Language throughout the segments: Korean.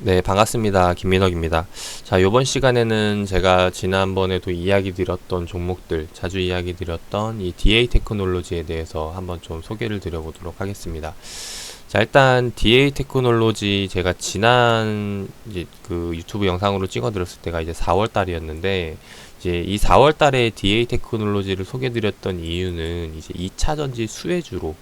네, 반갑습니다. 김민혁입니다. 자, 이번 시간에는 제가 지난번에도 이야기 드렸던 종목들, 자주 이야기 드렸던 이 DA 테크놀로지에 대해서 한번 좀 소개를 드려보도록 하겠습니다. 자, 일단 DA 테크놀로지 제가 지난 이제 그 유튜브 영상으로 찍어 드렸을 때가 이제 4월 달이었는데 이제 이 4월 달에 DA 테크놀로지를 소개 드렸던 이유는 이제 2차 전지 수혜주로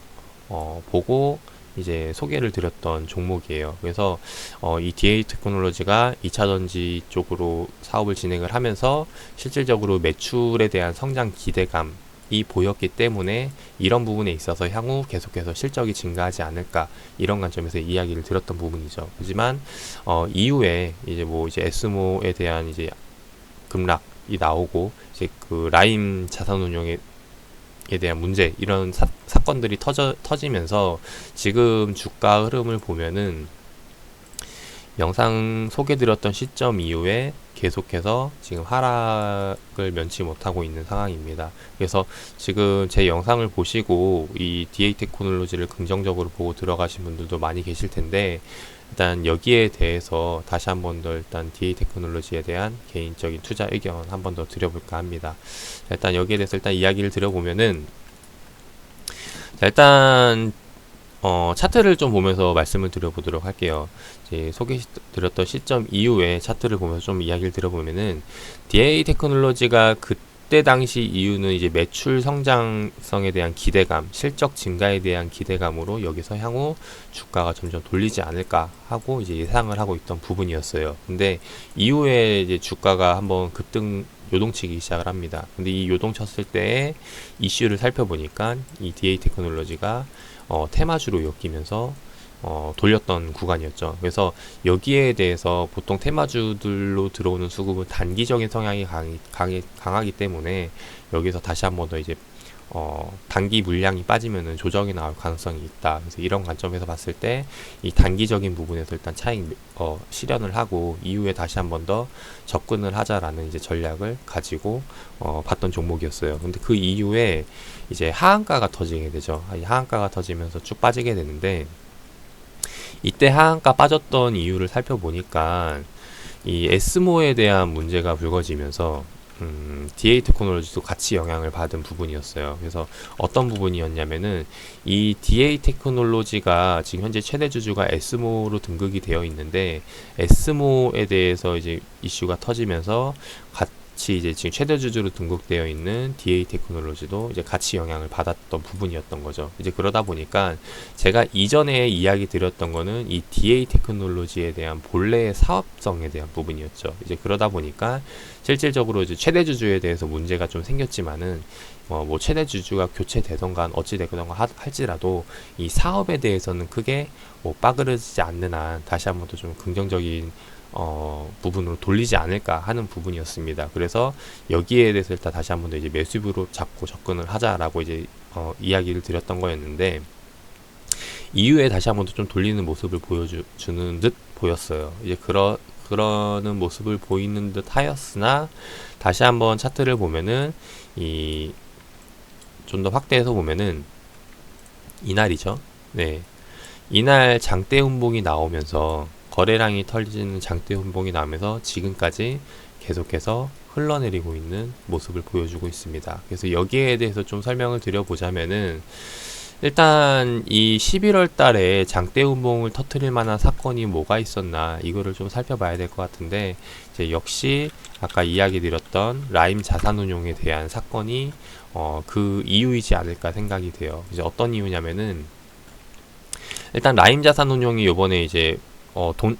어, 보고 이제 소개를 드렸던 종목이에요. 그래서 어, 이 DA 테크놀로지가 2차 전지 쪽으로 사업을 진행을 하면서 실질적으로 매출에 대한 성장 기대감 이 보였기 때문에 이런 부분에 있어서 향후 계속해서 실적이 증가하지 않을까 이런 관점에서 이야기를 드렸던 부분이죠. 하지만 어, 이후에 이제 뭐 이제 에스모에 대한 이제 급락이 나오고 이제 그 라임 자산운용에 에 대한 문제 이런 사, 사건들이 터져, 터지면서 지금 주가 흐름을 보면은 영상 소개드렸던 시점 이후에 계속해서 지금 하락을 면치 못하고 있는 상황입니다. 그래서 지금 제 영상을 보시고 이 DA 테크놀로지를 긍정적으로 보고 들어가신 분들도 많이 계실 텐데 일단 여기에 대해서 다시 한 번 더 일단 DA 테크놀로지에 대한 개인적인 투자 의견 한 번 더 드려볼까 합니다. 자, 일단 여기에 대해서 일단 이야기를 드려보면은 자, 일단 어, 차트를 좀 보면서 말씀을 드려보도록 할게요. 이제 소개드렸던 시점 이후에 차트를 보면서 좀 이야기를 들어보면은 DA 테크놀로지가 그때 당시 이유는 이제 매출 성장성에 대한 기대감, 실적 증가에 대한 기대감으로 여기서 향후 주가가 점점 돌리지 않을까 하고 이제 예상을 하고 있던 부분이었어요. 근데 이후에 이제 주가가 한번 급등 요동치기 시작을 합니다. 근데 이 요동쳤을 때의 이슈를 살펴보니까 이 DA 테크놀로지가 어, 테마주로 엮이면서 어, 돌렸던 구간이었죠. 그래서 여기에 대해서 보통 테마주들로 들어오는 수급은 단기적인 성향이 강이, 강이, 강하기 때문에 여기서 다시 한 번 더 이제 어, 단기 물량이 빠지면은 조정이 나올 가능성이 있다. 그래서 이런 관점에서 봤을 때 이 단기적인 부분에서 일단 차익 어, 실현을 하고 이후에 다시 한 번 더 접근을 하자라는 이제 전략을 가지고 어, 봤던 종목이었어요. 근데 그 이후에 이제 하한가가 터지게 되죠. 이 하한가가 터지면서 쭉 빠지게 되는데 이때 하한가 빠졌던 이유를 살펴보니까 이 에스모에 대한 문제가 불거지면서 음, DA 테크놀로지도 같이 영향을 받은 부분이었어요. 그래서 어떤 부분이었냐면은 이 DA 테크놀로지가 지금 현재 최대 주주가 에스모로 등극이 되어 있는데 에스모에 대해서 이제 이슈가 터지면서 같 이 이제 지금 최대 주주로 등록되어 있는 DA 테크놀로지도 이제 같이 영향을 받았던 부분이었던 거죠. 이제 그러다 보니까 제가 이전에 이야기 드렸던 거는 이 DA 테크놀로지에 대한 본래의 사업성에 대한 부분이었죠. 이제 그러다 보니까 실질적으로 이제 최대 주주에 대해서 문제가 좀 생겼지만은 어, 뭐 최대 주주가 교체되던가 어찌 되던가 할지라도 이 사업에 대해서는 크게 뭐 빠그러지지 않는 한 다시 한번 더좀 긍정적인 어, 부분으로 돌리지 않을까 하는 부분이었습니다. 그래서 여기에 대해서 일단 다시 한번 더 이제 매수입으로 잡고 접근을 하자라고 이제 어, 이야기를 드렸던 거였는데 이후에 다시 한번 더 좀 돌리는 모습을 보여주는 듯 보였어요. 이제 그러 그러는 모습을 보이는 듯 하였으나 다시 한번 차트를 보면은 이 좀 더 확대해서 보면은 이날이죠. 네. 이날 장대 운봉이 나오면서 거래량이 털리는 장대 운봉이 나오면서 지금까지 계속해서 흘러내리고 있는 모습을 보여주고 있습니다. 그래서 여기에 대해서 좀 설명을 드려보자면은 일단 이 11월 달에 장대 운봉을 터트릴 만한 사건이 뭐가 있었나 이거를 좀 살펴봐야 될 것 같은데 이제 역시 아까 이야기 드렸던 라임 자산운용에 대한 사건이 어, 그 이유이지 않을까 생각이 돼요. 이제 어떤 이유냐면은 일단 라임 자산운용이 요번에 이제 어, 돈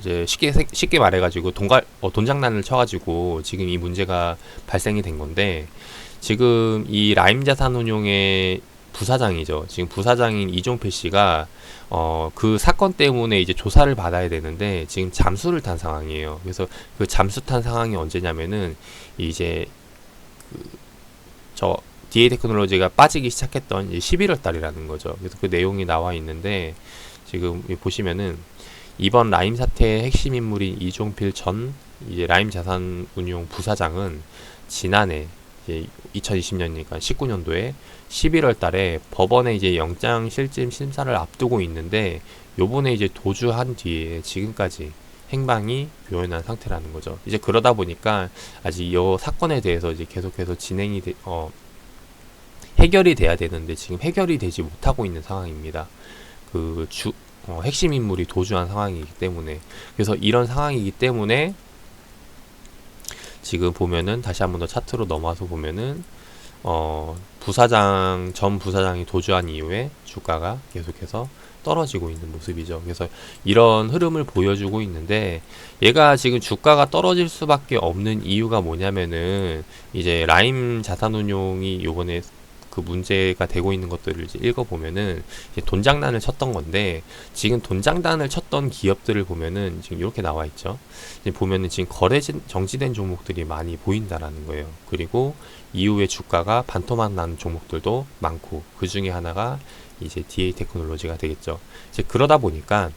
이제 쉽게 쉽게 말해가지고 돈갈 어, 돈 장난을 쳐가지고 지금 이 문제가 발생이 된 건데 지금 이 라임 자산운용의 부사장이죠. 지금 부사장인 이종필 씨가 어, 그 사건 때문에 이제 조사를 받아야 되는데 지금 잠수를 탄 상황이에요. 그래서 그 잠수 탄 상황이 언제냐면은 이제 그저 DA 테크놀로지가 빠지기 시작했던 11월 달이라는 거죠. 그래서 그 내용이 나와 있는데 지금 보시면은 이번 라임 사태의 핵심 인물인 이종필 전 이제 라임 자산운용 부사장은 지난해 이제 2020년이니까 19년도에 11월 달에 법원에 이제 영장 실질 심사를 앞두고 있는데 요번에 이제 도주한 뒤에 지금까지 행방이 묘연한 상태라는 거죠. 이제 그러다 보니까 아직 이 사건에 대해서 이제 계속해서 진행이 돼, 어, 해결이 돼야 되는데 지금 해결이 되지 못하고 있는 상황입니다. 그 주, 어, 핵심 인물이 도주한 상황이기 때문에 그래서 이런 상황이기 때문에 지금 보면은 다시 한번 더 차트로 넘어와서 보면은 어, 부사장 전 부사장이 도주한 이후에 주가가 계속해서 떨어지고 있는 모습이죠. 그래서 이런 흐름을 보여주고 있는데 얘가 지금 주가가 떨어질 수밖에 없는 이유가 뭐냐면은 이제 라임 자산운용이 요번에 그 문제가 되고 있는 것들을 이제 읽어보면은 이제 돈 장난을 쳤던 건데 지금 돈 장난을 쳤던 기업들을 보면은 지금 이렇게 나와 있죠. 이제 보면은 지금 거래 정지된 종목들이 많이 보인다라는 거예요. 그리고 이후에 주가가 반토막 난 종목들도 많고 그 중에 하나가 이제 DA 테크놀로지가 되겠죠. 이제 그러다 보니까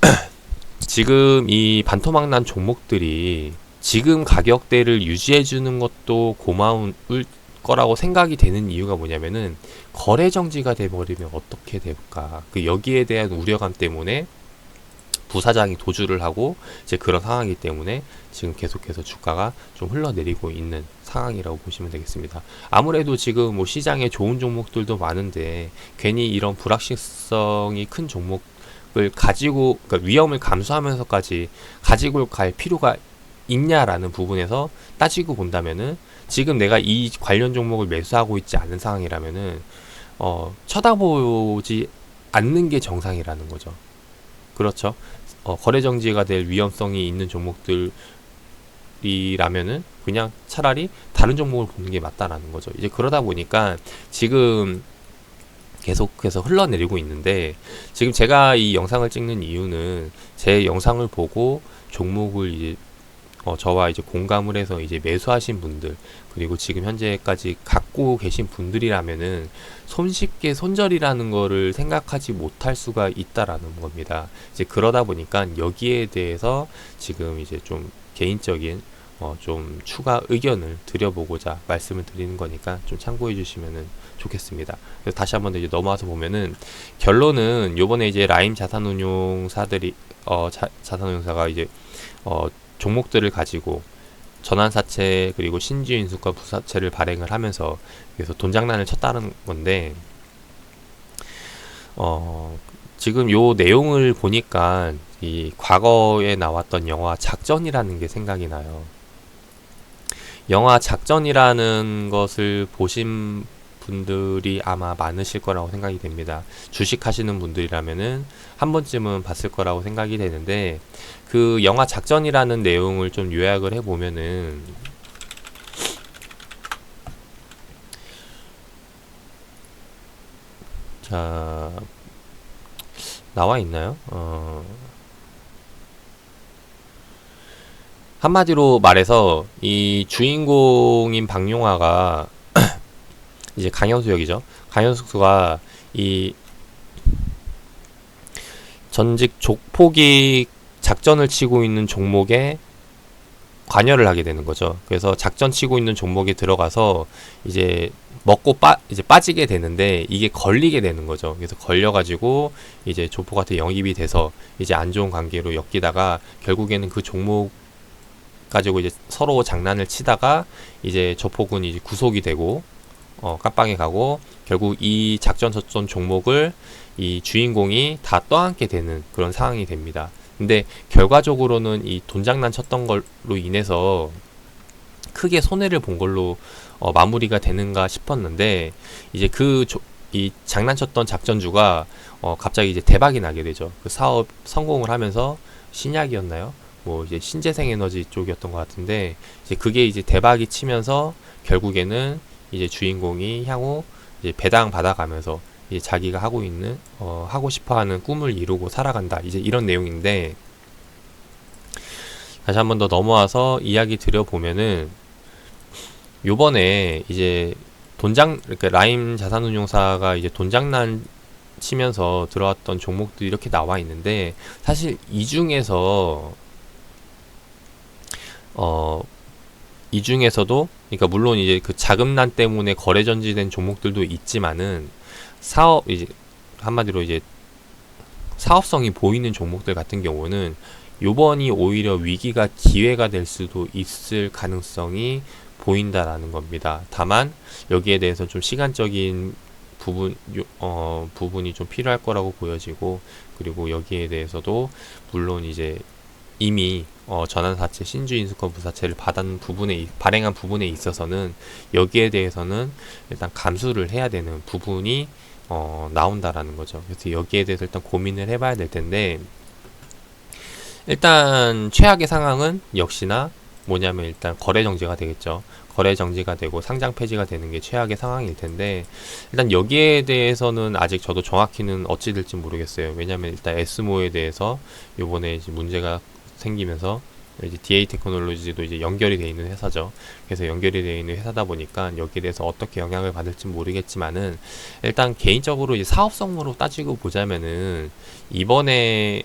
지금 이 반토막 난 종목들이 지금 가격대를 유지해 주는 것도 고마운 거라고 생각이 되는 이유가 뭐냐면은 거래 정지가 돼 버리면 어떻게 될까? 그 여기에 대한 우려감 때문에 부사장이 도주를 하고 이제 그런 상황이기 때문에 지금 계속해서 주가가 좀 흘러내리고 있는 상황이라고 보시면 되겠습니다. 아무래도 지금 뭐 시장에 좋은 종목들도 많은데 괜히 이런 불확실성이 큰 종목을 가지고 그러니까 위험을 감수하면서까지 가지고 갈 필요가 있냐라는 부분에서 따지고 본다면은 지금 내가 이 관련 종목을 매수하고 있지 않은 상황이라면은 어 쳐다보지 않는 게 정상이라는 거죠. 그렇죠. 어, 거래 정지가 될 위험성이 있는 종목들이라면은 그냥 차라리 다른 종목을 보는 게 맞다라는 거죠. 이제 그러다 보니까 지금 계속해서 흘러내리고 있는데 지금 제가 이 영상을 찍는 이유는 제 영상을 보고 종목을 이제 어, 저와 이제 공감을 해서 이제 매수하신 분들 그리고 지금 현재까지 갖고 계신 분들이라면은 손쉽게 손절이라는 거를 생각하지 못할 수가 있다라는 겁니다. 이제 그러다 보니까 여기에 대해서 지금 이제 좀 개인적인 어, 좀 추가 의견을 드려보고자 말씀을 드리는 거니까 좀 참고해 주시면은 좋겠습니다. 다시 한번 이제 넘어와서 보면은 결론은 요번에 이제 라임 자산운용사들이 어, 자, 자산운용사가 이제 어, 종목들을 가지고 전환사채 그리고 신지인수과 부사채를 발행을 하면서 그래서 돈 장난을 쳤다는 건데 어 지금 요 내용을 보니까 이 과거에 나왔던 영화 작전이라는 게 생각이 나요. 영화 작전이라는 것을 보신 분들이 아마 많으실 거라고 생각이 됩니다. 주식 하시는 분들이라면은 한 번쯤은 봤을 거라고 생각이 되는데 그 영화 작전이라는 내용을 좀 요약을 해 보면은 자 나와 있나요? 어 한마디로 말해서 이 주인공인 박용화가 이제 강현수 역이죠. 강현수가 이 전직 족포기 작전을 치고 있는 종목에 관여를 하게 되는 거죠. 그래서 작전 치고 있는 종목에 들어가서 이제 먹고 빠 이제 빠지게 되는데 이게 걸리게 되는 거죠. 그래서 걸려가지고 이제 조폭한테 영입이 돼서 이제 안 좋은 관계로 엮이다가 결국에는 그 종목 가지고 이제 서로 장난을 치다가 이제 조폭은 이제 구속이 되고 어, 깜빵에 가고 결국 이 작전 저전 종목을 이 주인공이 다 떠안게 되는 그런 상황이 됩니다. 근데 결과적으로는 이 돈장난 쳤던 걸로 인해서 크게 손해를 본 걸로 어, 마무리가 되는가 싶었는데 이제 그 이 장난쳤던 작전주가 어, 갑자기 이제 대박이 나게 되죠. 그 사업 성공을 하면서 신약이었나요? 뭐 이제 신재생 에너지 쪽이었던 것 같은데 이제 그게 이제 대박이 치면서 결국에는 이제 주인공이 향후 이제 배당 받아가면서 이제 자기가 하고 있는 어, 하고 싶어하는 꿈을 이루고 살아간다. 이제 이런 내용인데 다시 한 번 더 넘어와서 이야기 드려보면은 요번에 이제 돈장 그러니까 라임 자산운용사가 이제 돈장난 치면서 들어왔던 종목들이 이렇게 나와 있는데 사실 이 중에서 어 이 중에서도 그러니까 물론 이제 그 자금난 때문에 거래 전지된 종목들도 있지만은 사업 이제 한마디로 이제 사업성이 보이는 종목들 같은 경우는 요번이 오히려 위기가 기회가 될 수도 있을 가능성이 보인다라는 겁니다. 다만 여기에 대해서 좀 시간적인 부분 요- 어, 부분이 좀 필요할 거라고 보여지고 그리고 여기에 대해서도 물론 이제 이미 어, 전환사채 신주인수권 부사채를 받은 부분에 이- 발행한 부분에 있어서는 여기에 대해서는 일단 감수를 해야 되는 부분이 어, 나온다라는 거죠. 그래서 여기에 대해서 일단 고민을 해봐야 될 텐데 일단 최악의 상황은 역시나 뭐냐면 일단 거래 정지가 되겠죠. 거래 정지가 되고 상장 폐지가 되는 게 최악의 상황일 텐데 일단 여기에 대해서는 아직 저도 정확히는 어찌 될지 모르겠어요. 왜냐면 일단 에스모에 대해서 요번에 이제 문제가 생기면서 이제 DA 테크놀로지도 이제 연결이 돼 있는 회사죠. 그래서 연결이 돼 있는 회사다 보니까 여기에 대해서 어떻게 영향을 받을지 모르겠지만은 일단 개인적으로 이제 사업성으로 따지고 보자면은 이번에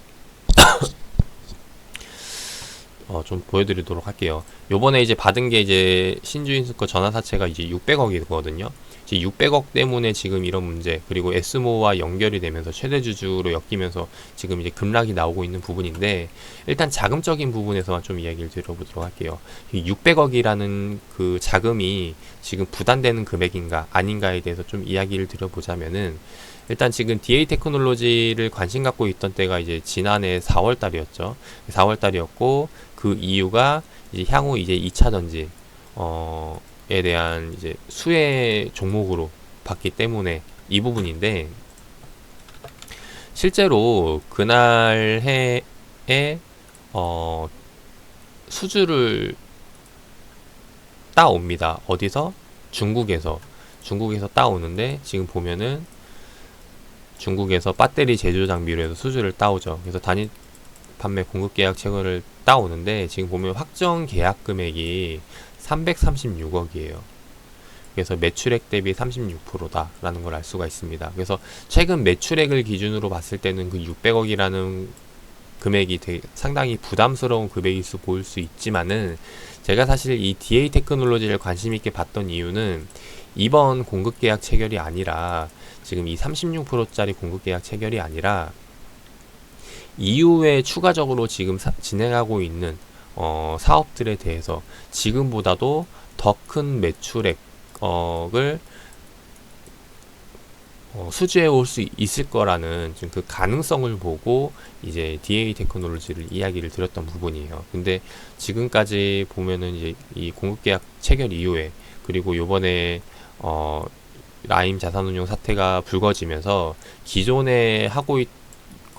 어, 좀 보여드리도록 할게요. 요번에 이제 받은 게 이제 신주인수거 전화사채가 이제 600억이거든요. 이제 600억 때문에 지금 이런 문제, 그리고 에스모와 연결이 되면서 최대주주로 엮이면서 지금 이제 급락이 나오고 있는 부분인데, 일단 자금적인 부분에서만 좀 이야기를 드려보도록 할게요. 600억이라는 그 자금이 지금 부담되는 금액인가, 아닌가에 대해서 좀 이야기를 드려보자면은, 일단 지금 DA 테크놀로지를 관심 갖고 있던 때가 이제 지난해 4월 달이었죠. 4월 달이었고, 그 이유가 이제 향후 이제 2차 전지 어에 대한 이제 수혜 종목으로 봤기 때문에 이 부분인데 실제로 그날 해에 어 수주를 따옵니다. 어디서? 중국에서 중국에서 따오는데 지금 보면은 중국에서 배터리 제조 장비로 해서 수주를 따오죠. 그래서 단위 판매 공급 계약 체결을 따오는데 지금 보면 확정 계약 금액이 336억이에요. 그래서 매출액 대비 36%다라는 걸 알 수가 있습니다. 그래서 최근 매출액을 기준으로 봤을 때는 그 600억이라는 금액이 되게 상당히 부담스러운 금액일 수 보일 수 있지만은 제가 사실 이 DA 테크놀로지를 관심 있게 봤던 이유는 이번 공급 계약 체결이 아니라 지금 이 36%짜리 공급 계약 체결이 아니라 이후에 추가적으로 지금 사- 진행하고 있는 어, 사업들에 대해서 지금보다도 더 큰 매출액을 어, 수주해 올 수 있을 거라는 좀 그 가능성을 보고 이제 DA 테크놀로지를 이야기를 드렸던 부분이에요. 근데 지금까지 보면은 이제 이 공급 계약 체결 이후에 그리고 요번에 어, 라임 자산운용 사태가 불거지면서 기존에 하고 있,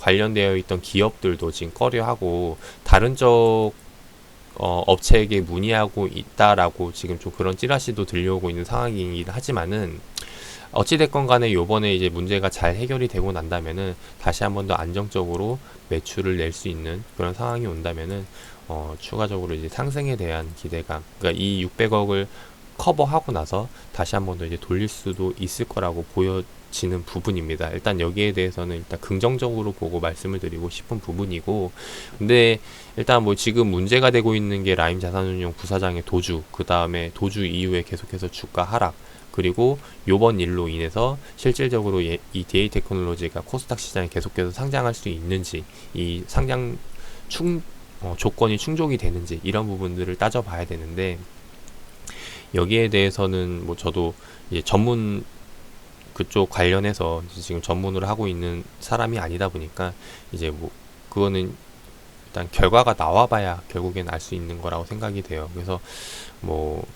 관련되어 있던 기업들도 지금 꺼려하고 다른 쪽 어, 업체에게 문의하고 있다라고 지금 좀 그런 찌라시도 들려오고 있는 상황이긴 하지만은 어찌됐건 간에 요번에 이제 문제가 잘 해결이 되고 난다면은 다시 한 번 더 안정적으로 매출을 낼 수 있는 그런 상황이 온다면은 어, 추가적으로 이제 상승에 대한 기대감 그러니까 이 600억을 커버하고 나서 다시 한 번 더 이제 돌릴 수도 있을 거라고 보여 지는 부분입니다. 일단 여기에 대해서는 일단 긍정적으로 보고 말씀을 드리고 싶은 부분이고 근데 일단 뭐 지금 문제가 되고 있는 게 라임 자산운용 부사장의 도주 그 다음에 도주 이후에 계속해서 주가 하락 그리고 요번 일로 인해서 실질적으로 예- 이 DA 테크놀로지가 코스닥 시장에 계속해서 상장할 수 있는지 이 상장 충 어, 조건이 충족이 되는지 이런 부분들을 따져봐야 되는데 여기에 대해서는 뭐 저도 이제 전문 그쪽 관련해서 지금 전문으로 하고 있는 사람이 아니다 보니까 이제 뭐 그거는 일단 결과가 나와봐야 결국엔 알 수 있는 거라고 생각이 돼요. 그래서 뭐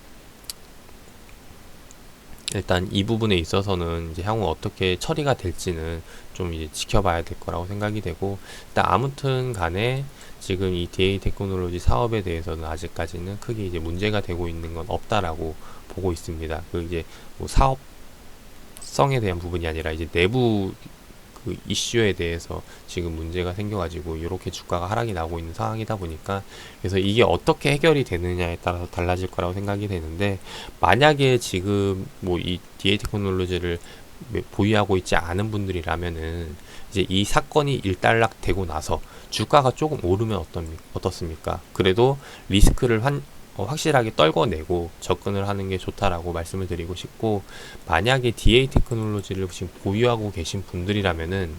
일단 이 부분에 있어서는 이제 향후 어떻게 처리가 될지는 좀 이제 지켜봐야 될 거라고 생각이 되고 일단 아무튼 간에 지금 이 DA 테크놀로지 사업에 대해서는 아직까지는 크게 이제 문제가 되고 있는 건 없다라고 보고 있습니다. 그 이제 뭐 사업 성에 대한 부분이 아니라 이제 내부 그 이슈에 대해서 지금 문제가 생겨가지고 이렇게 주가가 하락이 나고 있는 상황이다 보니까 그래서 이게 어떻게 해결이 되느냐에 따라서 달라질 거라고 생각이 되는데 만약에 지금 뭐 이 DA 테크놀로지를 보유하고 있지 않은 분들이라면은 이제 이 사건이 일단락 되고 나서 주가가 조금 오르면 어떻, 어떻습니까? 그래도 리스크를 환, 어, 확실하게 떨궈내고 접근을 하는 게 좋다라고 말씀을 드리고 싶고 만약에 DA 테크놀로지를 지금 보유하고 계신 분들이라면은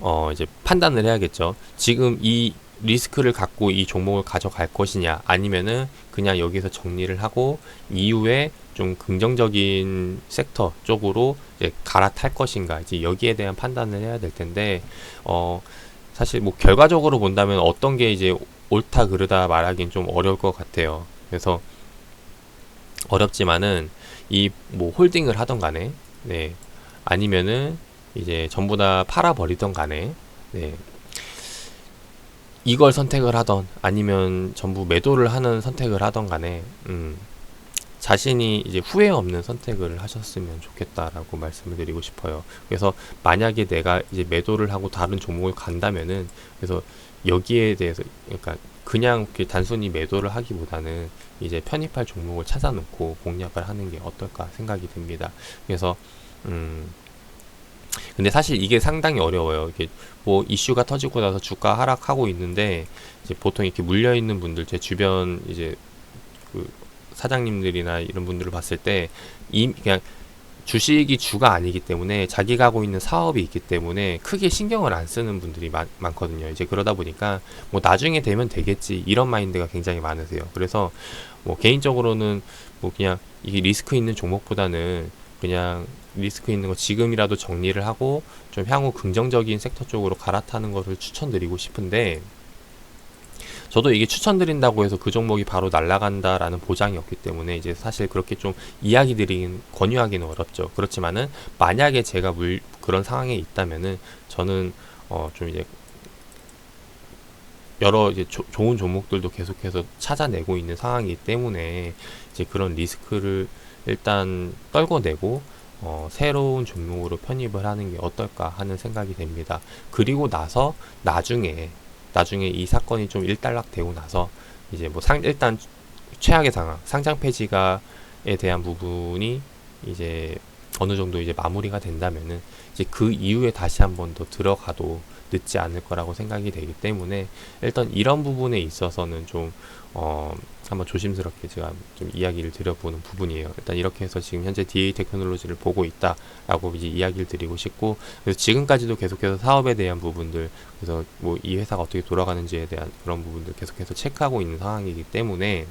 어 이제 판단을 해야겠죠. 지금 이 리스크를 갖고 이 종목을 가져갈 것이냐 아니면은 그냥 여기서 정리를 하고 이후에 좀 긍정적인 섹터 쪽으로 이제 갈아탈 것인가 이제 여기에 대한 판단을 해야 될 텐데 어 사실 뭐 결과적으로 본다면 어떤 게 이제 옳다 그르다 말하기는 좀 어려울 것 같아요. 그래서 어렵지만은 이 뭐 홀딩을 하던 간에 네 아니면은 이제 전부 다 팔아 버리던 간에 네 이걸 선택을 하던 아니면 전부 매도를 하는 선택을 하던 간에 음 자신이 이제 후회 없는 선택을 하셨으면 좋겠다라고 말씀을 드리고 싶어요. 그래서 만약에 내가 이제 매도를 하고 다른 종목을 간다면은 그래서 여기에 대해서 그러니까 그냥 단순히 매도를 하기보다는 이제 편입할 종목을 찾아놓고 공략을 하는 게 어떨까 생각이 듭니다. 그래서 음 근데 사실 이게 상당히 어려워요. 이게 뭐 이슈가 터지고 나서 주가 하락하고 있는데 이제 보통 이렇게 물려 있는 분들 제 주변 이제 그 사장님들이나 이런 분들을 봤을 때 이 그냥 주식이 주가 아니기 때문에 자기가 하고 있는 사업이 있기 때문에 크게 신경을 안 쓰는 분들이 많, 많거든요. 이제 그러다 보니까 뭐 나중에 되면 되겠지 이런 마인드가 굉장히 많으세요. 그래서 뭐 개인적으로는 뭐 그냥 이게 리스크 있는 종목보다는 그냥 리스크 있는 거 지금이라도 정리를 하고 좀 향후 긍정적인 섹터 쪽으로 갈아타는 것을 추천드리고 싶은데 저도 이게 추천드린다고 해서 그 종목이 바로 날아간다라는 보장이 없기 때문에 이제 사실 그렇게 좀 이야기 드리긴 권유하기는 어렵죠. 그렇지만은 만약에 제가 물 그런 상황에 있다면은 저는 어 좀 이제 여러 이제 조, 좋은 종목들도 계속해서 찾아내고 있는 상황이기 때문에 이제 그런 리스크를 일단 떨궈내고 어, 새로운 종목으로 편입을 하는 게 어떨까 하는 생각이 됩니다. 그리고 나서 나중에 나중에 이 사건이 좀 일단락 되고 나서 이제 뭐 상, 일단 최악의 상황 상장 폐지가에 대한 부분이 이제 어느 정도 이제 마무리가 된다면은 이제 그 이후에 다시 한 번 더 들어가도 늦지 않을 거라고 생각이 되기 때문에 일단 이런 부분에 있어서는 좀 어, 한번 조심스럽게 제가 좀 이야기를 드려보는 부분이에요. 일단 이렇게 해서 지금 현재 DA 테크놀로지를 보고 있다라고 이제 이야기를 드리고 싶고 그래서 지금까지도 계속해서 사업에 대한 부분들 그래서 뭐 이 회사가 어떻게 돌아가는지에 대한 그런 부분들 계속해서 체크하고 있는 상황이기 때문에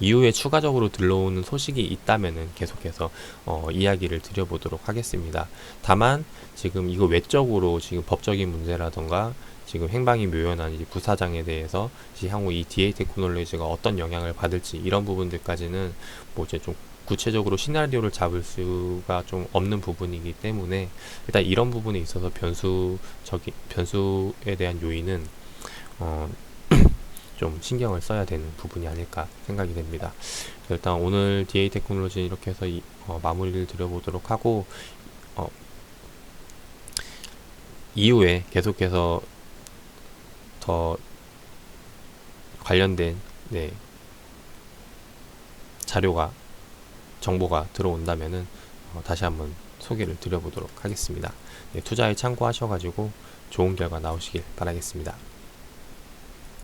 이후에 추가적으로 들러오는 소식이 있다면은 계속해서 어, 이야기를 드려보도록 하겠습니다. 다만 지금 이거 외적으로 지금 법적인 문제라던가 지금 행방이 묘연한 이 부사장에 대해서 향후 이 DA 테크놀로지가 어떤 영향을 받을지 이런 부분들까지는 뭐 이제 좀 구체적으로 시나리오를 잡을 수가 좀 없는 부분이기 때문에 일단 이런 부분에 있어서 변수적인 변수에 대한 요인은 어, 좀 신경을 써야 되는 부분이 아닐까 생각이 됩니다. 일단 오늘 DA 테크놀로지 이렇게 해서 이, 어, 마무리를 드려보도록 하고 어, 이후에 계속해서 더 관련된 네, 자료가 정보가 들어온다면은 어, 다시 한번 소개를 드려보도록 하겠습니다. 네, 투자에 참고하셔가지고 좋은 결과 나오시길 바라겠습니다.